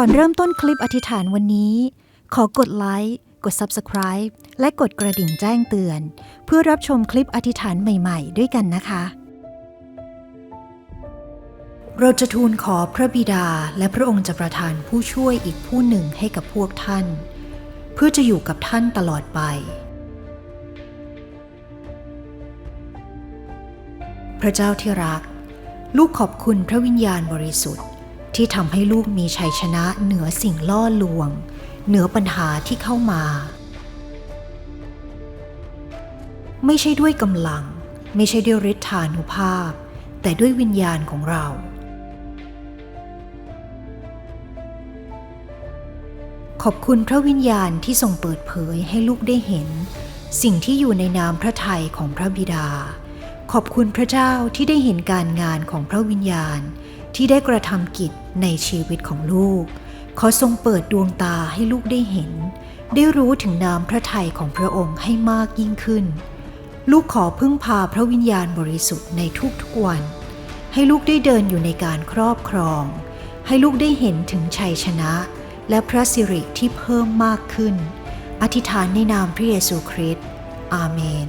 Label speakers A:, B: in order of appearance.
A: ก่อนเริ่มต้นคลิปอธิษฐานวันนี้ ขอกดไลค์กด Subscribe และกดกระดิ่งแจ้งเตือน เพื่อรับชมคลิปอธิษฐานใหม่ๆ ด้วยกันนะคะ เราจะทูลขอพระบิดาและพระองค์จะประทานผู้ช่วยอีกผู้หนึ่งให้กับพวกท่าน เพื่อจะอยู่กับท่านตลอดไป พระเจ้าที่รัก ลูกขอบคุณพระวิญญาณบริสุทธิ์ ที่ทำให้ลูกมีชัยชนะเหนือสิ่งล่อลวง เหนือปัญหาที่เข้ามา ไม่ใช่ด้วยกำลัง ไม่ใช่ด้วยฤทธานุภาพ แต่ด้วยวิญญาณของเราขอบคุณพระวิญญาณที่ทรงเปิดเผยให้ลูกได้เห็น สิ่งที่อยู่ในนามพระทัยของพระบิดา ขอบคุณพระเจ้าที่ได้เห็นการงานของพระวิญญาณ ที่ได้กระทำกิจในชีวิตของลูก ขอทรงเปิดดวงตาให้ลูกได้เห็น ได้รู้ถึงนามพระทัยของพระองค์ให้มากยิ่งขึ้น ลูกขอพึ่งพาพระวิญญาณบริสุทธิ์ในทุกๆวัน ให้ลูกได้เดินอยู่ในการครอบครอง ให้ลูกได้เห็นถึงชัยชนะ และพระสิริที่เพิ่มมากขึ้น อธิษฐานในนามพระเยซูคริสต์อาเมน